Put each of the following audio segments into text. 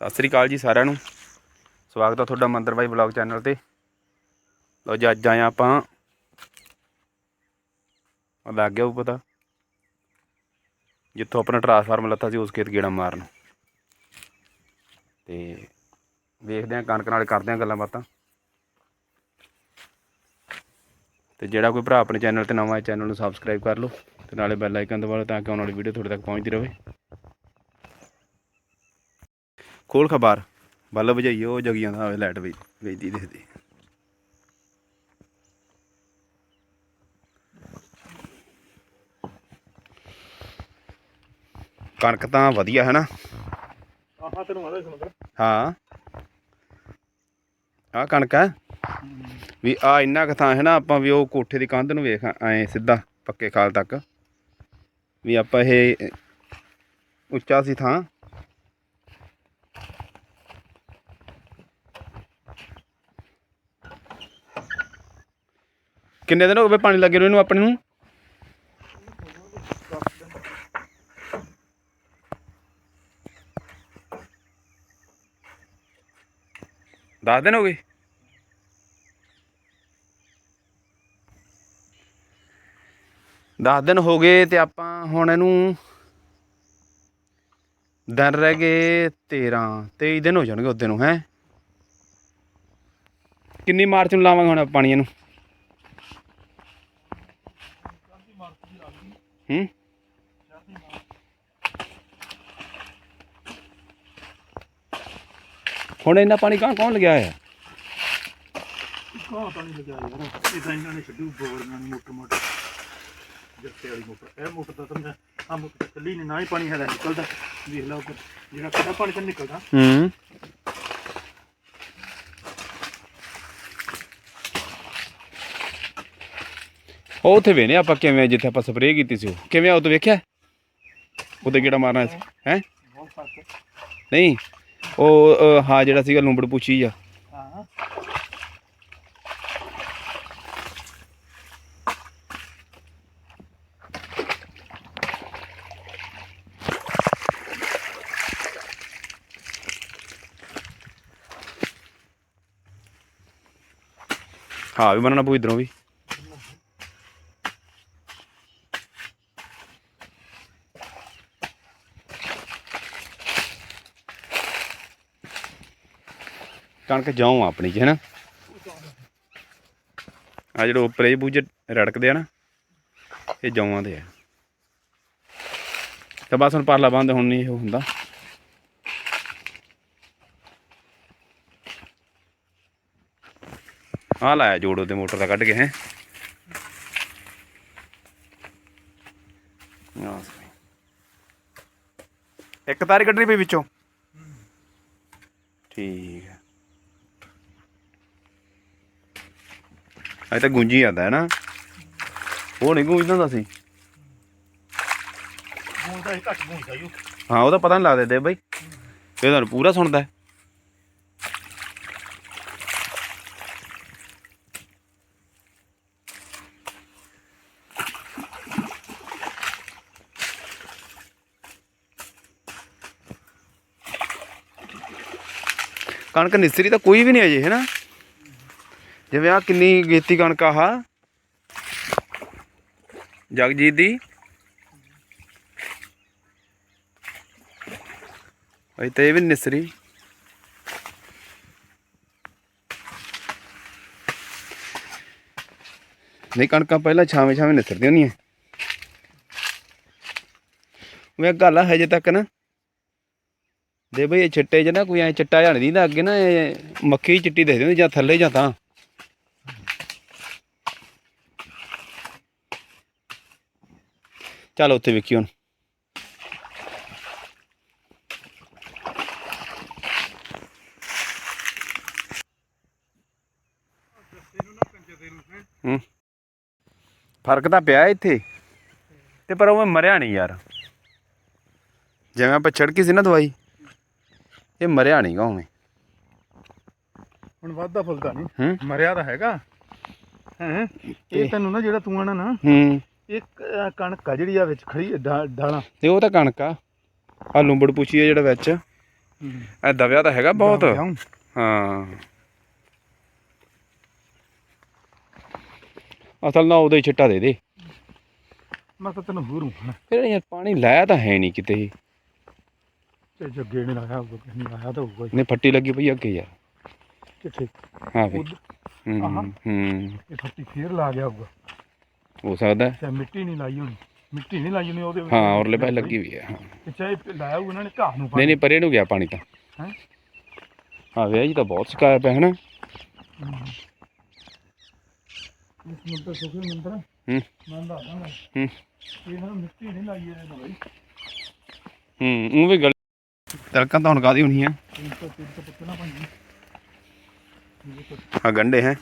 ਸਤਿ ਸ੍ਰੀ ਅਕਾਲ ਜੀ ਸਾਰਿਆਂ ਨੂੰ। ਸਵਾਗਤ ਹੈ ਤੁਹਾਡਾ ਮੰਦਰ ਬਾਈ ਬਲੌਗ ਚੈਨਲ ਤੇ। ਲਓ ਜੀ, ਅੱਜ ਆਏ ਹਾਂ ਆਪਾਂ। ਆ ਲੱਗ ਗਿਆ ਉਹ ਪਤਾ ਜਿੱਥੋਂ ਆਪਣਾ ਟਰਾਂਸਫਾਰਮ ਲੱਤਾ ਸੀ, ਉਸ ਖੇਤ ਗੇੜਾ ਮਾਰਨ। ਤੇ ਵੇਖਦੇ ਹਾਂ ਕਣਕ ਨਾਲ ਕਰਦੇ ਹਾਂ ਗੱਲਾਂ ਬਾਤਾਂ। ਤੇ ਜਿਹੜਾ ਕੋਈ ਭਰਾ ਆਪਣੇ ਚੈਨਲ ਤੇ ਨਵਾਂ ਹੈ, ਚੈਨਲ ਨੂੰ ਸਬਸਕ੍ਰਾਈਬ ਕਰ ਲਓ। ਤੇ ਨਾਲੇ ਬੈਲ ਆਈਕਨ ਦਬਾ ਲਓ, ਤਾਂ ਕਿ ਆਉਣ ਵਾਲੀ ਵੀਡੀਓ ਤੁਹਾਡੇ ਤੱਕ ਪਹੁੰਚਦੀ ਰਹੇ। ਖੋਲ ਖਬਾਰ। ਬੱਲ ਵਜਾਈਏ ਉਹ ਜਗੀ ਜਾਂਦਾ ਹੋਵੇ ਲਾਈਟ ਵੇ ਵੇਚਦੀ ਦੇਖਦੇ। ਕਣਕ ਤਾਂ ਵਧੀਆ ਹੈ ਨਾ ਆਹਾਂ ਤੈਨੂੰ ਆਦਾ ਸੁਣਦਾ ਹਾਂ। ਆ ਕਣਕ ਹੈ? ਵੀ ਆ ਇੰਨਾ ਕੁ ਥਾਂ ਹੈ ਨਾ ਆਪਾਂ ਵੀ ਉਹ ਕੋਠੇ ਦੀ ਕੰਧ ਨੂੰ ਵੇਖ ਐ ਸਿੱਧਾ ਪੱਕੇ ਖਾਲ ਤੱਕ। ਵੀ ਆਪਾਂ ਇਹ ਉੱਚਾ ਸੀ ਥਾਂ। ਕਿੰਨੇ ਦਿਨ ਹੋ ਗਏ ਪਾਣੀ ਲੱਗੇ ਨੂੰ ਇਹਨੂੰ ਆਪਣੇ ਨੂੰ? ਦਸ ਦਿਨ ਹੋ ਗਏ। ਦਸ ਦਿਨ ਹੋ ਗਏ ਤੇ ਆਪਾਂ ਹੁਣ ਇਹਨੂੰ ਦਿਨ ਰਹਿ ਗਏ 13 23 ਦਿਨ ਹੋ ਜਾਣਗੇ ਉਹਦੇ ਨੂੰ, ਹੈ। ਕਿੰਨੀ ਮਾਰਚ ਨੂੰ ਲਾਵਾਂਗੇ ਹੁਣ ਆਪਾਂ ਪਾਣੀ ਇਹਨੂੰ? ਹੂੰ? ਹੁਣ ਇੰਨਾ ਪਾਣੀ ਕਾਂ ਕੌਣ ਲਗਿਆ ਹੋਇਆ? ਕਾਹ ਪਾਣੀ ਲੱਗਿਆ ਯਾਰ ਤਾਂ ਇਹਨਾਂ ਨੇ ਛੱਡੂ ਬੋਰੀਆਂ ਨੂੰ ਮੋਟਰ ਮੋਟਰ ਜੱਤੇ ਵਾਲੀ ਮੋਟਰ ਇਹ ਮੋਟਰ ਤਾਂ ਸਮਝ ਆ ਮੋਟਰ ਤਾਂ ਚੱਲੀ ਨਹੀਂ ਨਾ ਹੀ ਪਾਣੀ ਹੈਗਾ ਨਿਕਲਦਾ। ਲਓ ਉੱਪਰ। ਜਿਹੜਾ ਕਿਹੜਾ ਪਾਣੀ ਤਾਂ ਨਿਕਲਦਾ। ਹੂੰ। ਉਹ ਉੱਥੇ ਵੇਨੇ ਆਪਾਂ ਕਿਵੇਂ ਜਿੱਥੇ ਆਪਾਂ ਸਪਰੇਅ ਕੀਤੀ ਸੀ ਉਹ। ਕਿਵੇਂ ਆ ਉਹ ਤੋਂ ਵੇਖਿਆ? ਉਹਦੇ ਕਿਹੜਾ ਮਾਰਨਾ ਸੀ, ਹੈ? ਨਹੀਂ, ਉਹ ਹਾਂ, ਜਿਹੜਾ ਸੀਗਾ ਲੂੰਬੜ ਪੁੱਛੀ ਆ ਹਾਂ ਹਾਂ, ਵੀ ਮੰਨਣਾ ਪਊ ਇਧਰੋਂ ਵੀ। ਕਣਕ ਜਾਉ ਆਪਣੀ ਚ ਹੈਨਾ? ਆ ਜਿਹੜੇ ਉੱਪਰੇ ਬੂਝੇ ਰੜਕਦੇ ਆ ਨਾ ਇਹ ਜੌਆਂ ਦੇ ਆ। ਤਾਂ ਬਸ ਹੁਣ ਪਰਲਾ ਬੰਦ ਹੁਣ ਨਹੀਂ ਉਹ ਹੁੰਦਾ। ਆ ਲਾਇਆ ਜੋੜੋ ਤੇ ਮੋਟਰ ਦਾ ਕੱਢ ਕੇ ਹੈ। ਇੱਕ ਤਾਰ ਕੱਢਣੀ ਪਈ ਵਿੱਚੋਂ? ਠੀਕ ਹੈ ਅਜੇ ਤਾਂ ਗੁੰਜੀ ਜਾਂਦਾ ਹੈ ਨਾ। ਉਹ ਨਹੀਂ ਗੂੰਜਦਾ ਹੁੰਦਾ ਸੀ। ਗੂੰਜਦਾ ਹੀ ਘੱਟ ਗੂੰਜਦਾ ਹੀ ਉਹ। ਹਾਂ ਉਹਦਾ ਪਤਾ ਨਹੀਂ ਲੱਗਦਾ ਦੇ ਬਈ। ਇਹ ਤੁਹਾਨੂੰ ਪੂਰਾ ਸੁਣਦਾ ਹੈ। ਕਣਕ ਨਿਸਰੀ ਤਾਂ ਕੋਈ ਵੀ ਨਹੀਂ ਅਜੇ ਹੈ ਨਾ। ਜਿਵੇਂ ਆ ਕਿੰਨੀ ਗੇਤੀ ਕਣਕ ਆ ਆਹ। ਜਗਜੀਤ ਦੀ। ਅਜੇ ਤਾਂ ਇਹ ਵੀ ਨਿਸਰੀ। ਨਹੀਂ, ਕਣਕਾਂ ਪਹਿਲਾਂ ਛਾਵੇਂ ਛਾਵੇਂ ਨਿਸਰਦੀਆਂ ਹੁੰਦੀਆਂ ਮੈਂ ਗੱਲ ਆ ਹਜੇ ਤੱਕ ਨਾ। ਦੇ ਬਈ ਇਹ ਚਿੱਟੇ ਚ ਨਾ ਕੋਈ ਐ ਚਿੱਟਾ ਜਾਣ ਦੀ ਅੱਗੇ ਨਾ ਇਹ ਮੱਕੀ ਹੀ ਚਿੱਟੀ ਦੇਖਦੇ ਹੁੰਦੀ ਜਾਂ ਥੱਲੇ ਜਾਂ ਤਾਂ। ਚੱਲ ਉੱਥੇ ਵੇਖੀ ਹੁਣ। ਹੂੰ। ਫ਼ਰਕ ਤਾਂ ਪਿਆ ਇੱਥੇ। ਤੇ ਪਰ ਉਹ ਮਰਿਆ ਨਹੀਂ ਯਾਰ। ਜਿਵੇਂ ਆਪਾਂ ਛੜਕੀ ਸੀ ਨਾ ਦਵਾਈ ਇਹ ਮਰਿਆ ਨਹੀਂ ਗਾ ਉਵੇਂ। ਹੁਣ ਵੱਧਦਾ ਫੁੱਲਦਾ ਨਹੀਂ ਹੂੰ। ਮਰਿਆ ਤਾਂ ਹੈਗਾ। ਹੈ। ਇਹ ਤੈਨੂੰ ਨਾ ਜਿਹੜਾ ਤੂੰ ਆਣਾ ਨਾ ਹੂੰ। ਇੱਕ ਅਹ, ਕਣਕ ਆ ਜਿਹੜੀ ਆ ਵਿੱਚ ਖੜੀ ਡਾ- ਡਾਲਾਂ ਤੇ ਉਹ ਤਾਂ ਕਣਕ ਆ। ਆ ਲੂੰਬੜ ਪੁੱਛੀ ਆ ਜਿਹੜਾ ਵਿੱਚ। ਐ ਦਬਿਆ ਤਾਂ ਹੈਗਾ ਬਹੁਤ। ਜਾਊਂ। ਹਾਂ। ਅਸਲ ਨਾ ਉਹਦੇ ਛਿੱਟਾ ਦੇ ਦੇ। ਮੈਂ ਤਾਂ ਤੈਨੂੰ ਹੂਰੂ ਫਿਰ ਯਾਰ ਪਾਣੀ ਲਾਇਆ ਤਾਂ ਹੈ ਨਹੀਂ ਕਿਤੇ। ਤੇ ਜੱਗੇ ਨੇ ਲਾਇਆ ਹੋਊਗਾ ਕਿਸੇ ਨੇ ਲਾਇਆ ਤਾਂ ਹੋਊਗਾ ਨੇ ਫੱਟੀ ਲੱਗੀ ਪਈ ਅੱਗੇ ਯਾਰ। ਕਿੱਥੇ? ਹਾਂ ਵੀ। ਉੱਧ- ਹੂੰ ਆਹਾ। ਹੂੰ। ਇਹ ਫੱਟੀ ਫੇਰ ਲਾ ਗਿਆ ਹੋਊਗਾ। ਹੋ ਸਕਦਾ ਚਾਹੇ ਮਿੱਟੀ ਨਹੀਂ ਲਾਈ ਹੋਣੀ। ਮਿੱਟੀ ਨਹੀਂ ਲਾਈ ਹੋਣੀ ਉਹਦੇ ਵਿੱਚ? ਹਾਂ ਔਰਲੇ ਪਾਸੇ ਲੱਗੀ ਹੋਈ ਹੈ ਹਾਂ। ਤੇ ਚਾਹੇ ਲਾਇਆ ਹੋਊ ਇਹਨਾਂ ਨੇ ਘਾਹ ਨੂੰ ਨਹੀਂ ਨਹੀਂ ਪਰੇ ਨੂੰ ਗਿਆ ਪਾਣੀ ਤਾਂ। ਹੈਂ? ਹਾਂ ਵਿਆਹ ਜੀ ਤਾਂ ਬਹੁਤ ਸ਼ਿਕਾਇਤ ਹੈ ਹਨਾ? ਇਸ ਮੰਦਰ ਸੁਖੇ ਮੰਦਰ ਹੂੰ। ਮੈਂ ਦੱਸਦਾ ਹੂੰ। ਇਹਨਾਂ ਨੂੰ ਮਿੱਟੀ ਨਹੀਂ ਲਾਈ ਇਹਨੇ ਨਾ ਬਾਈ। ਹੂੰ ਉਹ ਵੀ ਗਲ ਤਲਕਾਂ ਤਾਂ ਹੁਣ ਕਾਦੀ ਹੋਣੀ ਆ ਤਿੰਨ ਤੋਂ ਤਿੰਨ ਤੋਂ ਪੱਤੇ ਨਾ ਇਹ ਤਾਂ ਆ ਗੰਡੇ ਹੈ।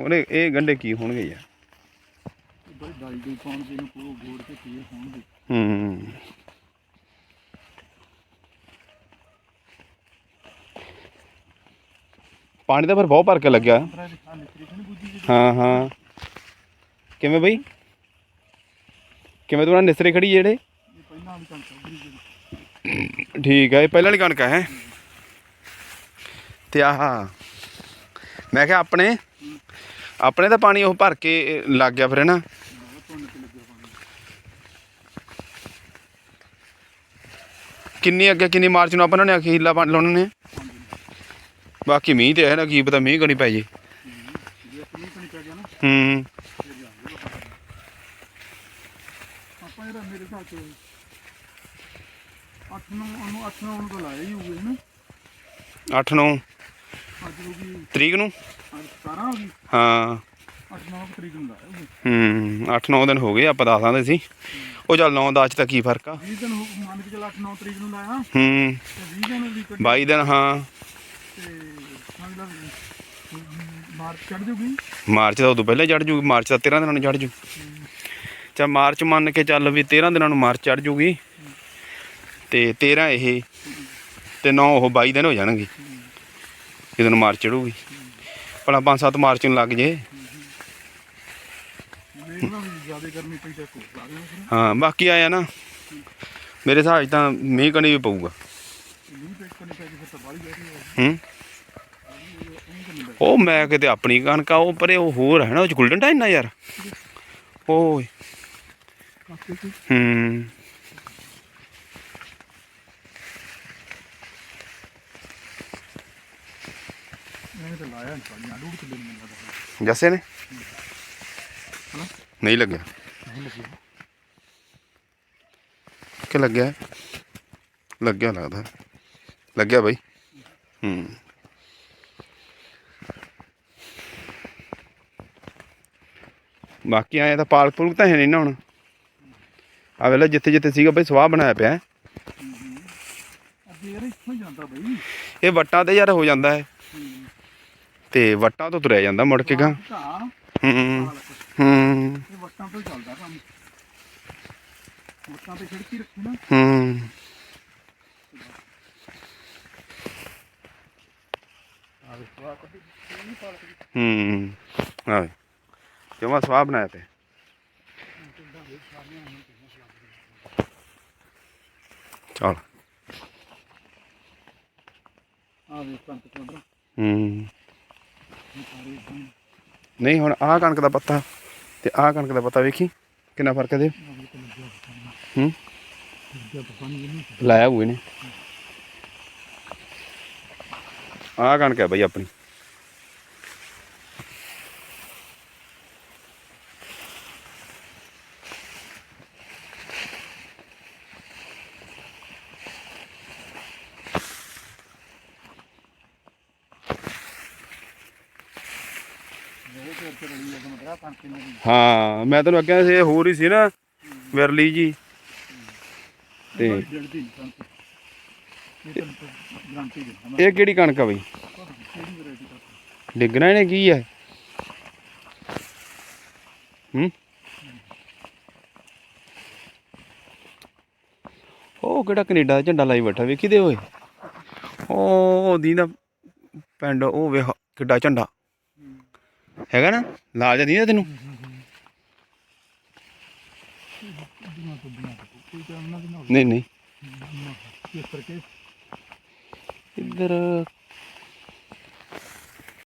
ਉਹਨੇ ਇਹ ਗੰਡੇ ਕੀ ਹੋਣਗੇ ਯਾਰ? ਬੜੀ ਪਾਉਣ ਨੂੰ ਕੇ ਹੋਣਗੇ? ਹੂੰ। ਪਾਣੀ ਤਾਂ ਫਿਰ ਬਹੁਤ ਭਰ ਕੇ ਲੱਗਿਆ। ਹਾਂ ਹਾਂ। ਕਿਵੇਂ ਬਈ? ਕਿਵੇਂ ਤੂੰ ਨਿਸਰੇ ਖੜੀ ਜਿਹੜੀ? ਠੀਕ ਹੈ ਇਹ ਪਹਿਲਾਂ ਵਾਲੀ ਕਣਕ ਹੈ? ਤੇ ਆਹ। ਮੈਂ ਕਿਹਾ ਆਪਣੇ ਆਪਣੇ ਤਾਂ ਪਾਣੀ ਉਹ ਭਰ ਕੇ ਲੱਗ ਗਿਆ ਫਿਰ ਨਾ? ਪਾਣੀ ਕਿੰਨੀ ਅੱਗੇ ਕਿੰਨੀ ਮਾਰਚ ਨੂੰ ਆਪਾਂ ਨੇ ਅਖੀਰਲਾ ਪਾਣੀ ਲਾਉਣੇ ਨੇ? ਬਾਕੀ ਮੀਂਹ ਤੇ ਹੈ ਨਾ ਕੀ ਪਤਾ ਮੀਂਹ ਕਣੀ ਪੈ ਜੇ। ਨਾ ਹੂੰ। ਆਪਾਂ ਇਹਦਾ ਮੇਰੇ ਹਿਸਾਬ ਚ 8 ਨੂੰ ਉਹਨੂੰ 8 ਨੂੰ ਉਹਨੂੰ ਲਾਇਆ ਹੀ ਹੋਊਗਾ ਨਾ? 8 9 ਅੱਜ ਹੋ ਗਈ ਤਰੀਕ ਨੂੰ? ਅੱਜ 17 ਹੋ ਗਈ। ਹਾਂ। 8 9 ਤਰੀਕ ਨੂੰ ਲਾਇਆ ਹੋਊਗਾ। ਹੂੰ 8 9 ਦਿਨ ਹੋ ਗਏ ਆਪਾਂ ਦੱਸ ਆਂਦੇ ਸੀ। ਉਹ ਚੱਲ 9 10 ਚ ਤਾਂ ਕੀ ਫ਼ਰਕ ਆ? 20 ਦਿਨ ਹੋ ਮੰਨ ਕੇ ਚੱਲ 8 9 ਤਰੀਕ ਨੂੰ ਲਾਇਆ। ਹੂੰ। ਤੇ 20 ਦਿਨ ਵੀ ਕੱਢ। 22 ਦਿਨ ਹਾਂ। ਤੇ ਮਾਰਚ ਚੜ ਜੂਗੀ। ਮਾਰਚ ਦਾ ਉਦੋਂ ਪਹਿਲਾਂ ਚੜ ਜੂਗੀ ਮਾਰਚ ਦਾ 13 ਦਿਨਾਂ ਨੂੰ ਚੜ ਜੂ। ਚਾ ਮਾਰਚ ਮੰਨ ਕੇ ਚੱਲ ਵੀ 13 ਦਿਨਾਂ ਨੂੰ ਮਾਰਚ ਚੜ ਜੂਗੀ। ਤੇ 13 ਇਹ ਤੇ 9 ਉਹ 22 ਦਿਨ ਹੋ ਜਾਣਗੇ। ਜਦੋਂ ਨੂੰ ਮਾਰਚ ਚੜੂਗੀ। ਭਲਾ 5-7 ਮਾਰਚ ਨੂੰ ਲੱਗ ਜੇ। ਹਾਂ ਬਾਕੀ ਆਇਆ ਨਾ ਮੇਰੇ ਹਿਸਾਬ ਤਾਂ ਮੀਂਹ ਕਣੀ ਵੀ ਪਊਗਾ। ਹੈ? ਉਹ ਮੈਂ ਕਿਤੇ ਆਪਣੀ ਕਣਕ ਆ ਉਹ ਪਰੇ ਉਹ ਹੋਰ ਹੈ ਨਾ ਉਹ ਚ ਗੁਲਡਨ ਟਾਈਨ ਨਾ ਯਾਰ। ਓਏ। ਹੂੰ ਇਹਨੇ ਤਾਂ ਲਾਇਆ ਨਹੀਂ ਪਾਣੀ ਆਲੂ ਕਿੱਲੇ ਨੂੰ ਮੈਨੂੰ ਲੱਗਦਾ। ਜੱਸੇ ਨੇ? ਹਨਾ? ਨਹੀਂ ਲੱਗਿਆ। ਨਹੀਂ ਕਿ ਲੱਗਿਆ? ਲੱਗਿਆ ਲੱਗਦਾ। ਲੱਗਿਆ ਬਾਈ। ਹੂੰ। ਬਾਕੀ ਆਏ ਤਾਂ ਪਾਲਕ ਪੁਲਕ ਤਾਂ ਹੈ ਨਹੀਂ ਨਾ ਹੁਣ। ਆ ਵੇਲੇ ਜਿੱਥੇ ਜਿੱਥੇ ਸੀਗਾ ਬਈ ਸਵਾਹ ਬਣਾਇਆ ਪਿਆ। ਅੱਗੇ ਯਾਰ ਇੱਥੋਂ ਹੀ ਜਾਂਦਾ ਬਈ। ਇਹ ਵੱਟਾਂ ਤੇ ਯਾਰ ਹੋ ਜਾਂਦਾ ਹੈ। ਤੇ ਵੱਟਾਂ ਤੋਂ ਤੁਰਿਆ ਜਾਂਦਾ ਮੁੜ ਕੇ ਗਾ। ਹੂੰ ਹੂੰ ਇਹ ਵੱਟਾਂ ਤੋਂ ਚੱਲਦਾ ਕੰਮ। ਵੱਟਾਂ ਤੇ ਖਿੜਕੀ ਰੱਖੀ ਨਾ। ਹੂੰ। ਹੂੰ ਸਵਾਹ ਬਣਾਇਆ ਪਿਆ ਚਲ। ਆ ਵੇ ਕੰਤ ਕੋਲ ਹੂੰ। ਨਹੀਂ, ਹੁਣ ਆਹ ਕਣਕ ਦਾ ਪੱਤਾ ਤੇ ਆਹ ਕਣਕ ਦਾ ਪੱਤਾ ਵੇਖੀ, ਕਿੰਨਾ ਫ਼ਰਕ ਹੈ ਦੇ ਆਵੇ ਹੂੰ? ਲਾਇਆ ਹੋਏ ਨੇ ਆਹ ਕਣਕ ਹੈ ਬਈ ਆਪਣੀ ਉਹ ਤੇ ਉੱਤੇ ਰਲੀ ਜਾਂਦਾ ਮਤਰਾ ਕਣਕ ਇਹਨਾਂ ਦੀ ਹਾਂ ਮੈਂ ਤੈਨੂੰ ਅੱਗੇ ਸੀ ਇਹ ਹੋਰ ਹੀ ਸੀ ਨਾ ਵਿਰਲੀ ਜੀ। ਤੇ ਇਹ ਕਿਹੜੀ ਕਣਕ ਆ ਬਈ? ਦਾ ਡਿੱਗਣਾ ਇਹਨੇ ਕੀ ਹੈ ਹੂੰ? ਉਹ ਕਿਹੜਾ ਕੈਨੇਡਾ ਦਾ ਝੰਡਾ ਲਾਈ ਬੈਠਾ ਵੇਖੀ ਦੇ ਓਏ। ਉਹ ਦੀਦਾ ਪਿੰਡ ਉਹ ਵੇਖ ਕਿੱਡਾ ਝੰਡਾ। ਹੈਗਾ ਨਾ? ਲਾਲ ਜਿਹਾ ਦੀਦਾ ਤੈਨੂੰ? ਬਣਾ ਤੋਂ ਬਣਾ ਤੋਂ ਕੋਈ ਕੰਮ ਨਾ ਬਣਾ ਨਹੀਂ ਨਹੀਂ ਇੱਧਰ